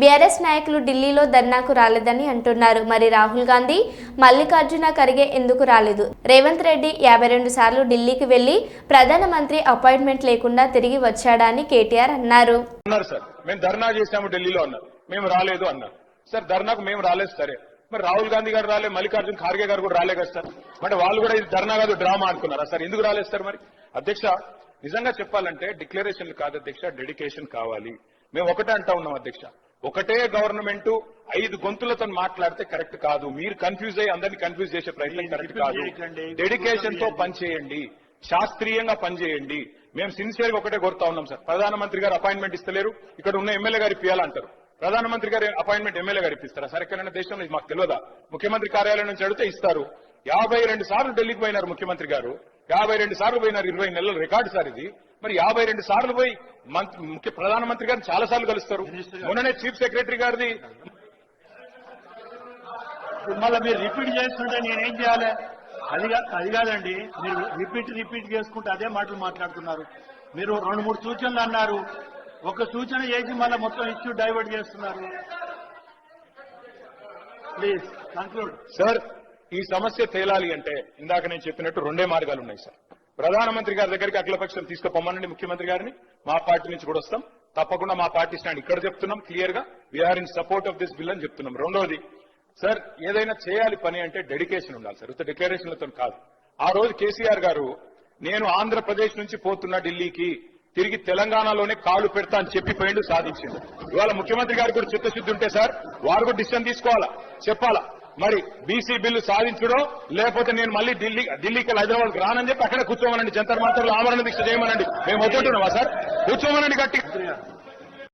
BRS నాయకులు ఢిల్లీలో ధర్నాకు రాలేదని అంటున్నారు. మరి రాహుల్ గాంధీ మల్లికార్జున ఖర్గే ఎందుకు రాలేదు? రేవంత్ రెడ్డి యాభై రెండు సార్లు ఢిల్లీకి వెళ్ళి ప్రధానమంత్రి అపాయింట్మెంట్ లేకుండా తిరిగి వచ్చాడని కేటీఆర్ అన్నారు. అన్నారు సార్. మేము ధర్నా చేశాము ఢిల్లీలో అన్నారు. మేము రాలేదు అన్నారు. సార్ ధర్నాకు మేము రాలేదు సరే. మరి రాహుల్ గాంధీ గారు రాలే మల్లికార్జున్ ఖార్గే గారు కూడా రాలే కదా సార్. అంటే వాళ్ళు కూడా ఇది ధర్నా కాదు డ్రామా అనుకున్నారా సార్? ఎందుకు రాలేదు సార్ మరి? అధ్యక్ష నిజంగా చెప్పాలంటే డిక్లరేషన్లు కాదు అధ్యక్ష డెడికేషన్ కావాలి. మేము ఒకటే అంటా ఉన్నాం అధ్యక్ష. ఒకటే గవర్నమెంట్ ఐదు గొంతులతో మాట్లాడితే కరెక్ట్ కాదు. మీరు కన్ఫ్యూజ్ అయ్యి అందరినీ కన్ఫ్యూజ్ చేసే ప్రయత్నం కరెక్ట్ కాదు. డెడికేషన్తో పనిచేయండి శాస్త్రీయంగా పనిచేయండి మేము సిన్సియర్గా ఒకటే కోరుతా ఉన్నాం సార్. ప్రధానమంత్రి గారు అపాయింట్మెంట్ ఇస్తలేరు. ఇక్కడ ఉన్న ఎమ్మెల్యే గారు ఇప్పియాలంటారు ప్రధానమంత్రి గారు అపాయింట్మెంట్ ఎమ్మెల్యే గారు ఇప్పిస్తారా సరే? ఎక్కడైనా దేశంలో మాకు తెలియదా? ముఖ్యమంత్రి కార్యాలయం నుంచి అడిగితే ఇస్తారు. యాభై రెండు సార్లు ఢిల్లీకి పోయినారు ముఖ్యమంత్రి గారు. యాభై రెండు సార్లు పోయినారు ఇరవై నెలల రికార్డు సార్ ఇది. మరి యాభై రెండు సార్లు పోయి ముఖ్య ప్రధానమంత్రి గారిని చాలా సార్లు కలుస్తారు. మొన్ననే చీఫ్ సెక్రటరీ గారిది. మళ్ళీ మీరు రిపీట్ చేస్తుంటే నేనేం చేయాలి? అది అది కాదండి. మీరు రిపీట్ రిపీట్ చేసుకుంటే అదే మాటలు మాట్లాడుతున్నారు. మీరు రెండు మూడు సూచనలు అన్నారు. ఒక సూచన చేసి మళ్ళీ మొత్తం ఇష్యూ డైవర్ట్ చేస్తున్నారు. ప్లీజ్ కంక్లూడ్ సార్ ఈ సమస్య తేలాలి అంటే ఇందాక నేను చెప్పినట్టు రెండే మార్గాలు ఉన్నాయి సార్. ప్రధానమంత్రి గారి దగ్గరికి అఖిలపక్షం తీసుకుపోమనండి ముఖ్యమంత్రి గారిని. మా పార్టీ నుంచి కూడా వస్తాం. తప్పకుండా మా పార్టీ స్టాండ్ ఇక్కడ చెప్తున్నాం క్లియర్గా. We are in support of this bill అని చెప్తున్నాం. రెండోది సార్ ఏదైనా చేయాలి పని అంటే డెడికేషన్ ఉండాలి సార్. ఉత్త డిక్లరేషన్లతో కాదు. ఆ రోజు కేసీఆర్ గారు నేను ఆంధ్రప్రదేశ్ నుంచి పోతున్నా ఢిల్లీకి తిరిగి తెలంగాణలోనే కాలు పెడతా అని చెప్పి పోయిండు సాధించిండు. ఇవాళ ముఖ్యమంత్రి గారు కూడా చిత్తశుద్ధి ఉంటే సార్ వారు కూడా డిసిషన్ తీసుకోవాలా? చెప్పాలా? మరి బీసీ బిల్లు సాధించడం లేకపోతే నేను మళ్ళీ ఢిల్లీ ఢిల్లీకి హైదరాబాద్ రానని చెప్పి అక్కడ కూర్చోమనండి. జంతర్ మంతర్లు ఆమరణ దీక్ష చేయమనండి. మేము వద్దంటున్నామా సార్? కూర్చోమనండి గట్టి.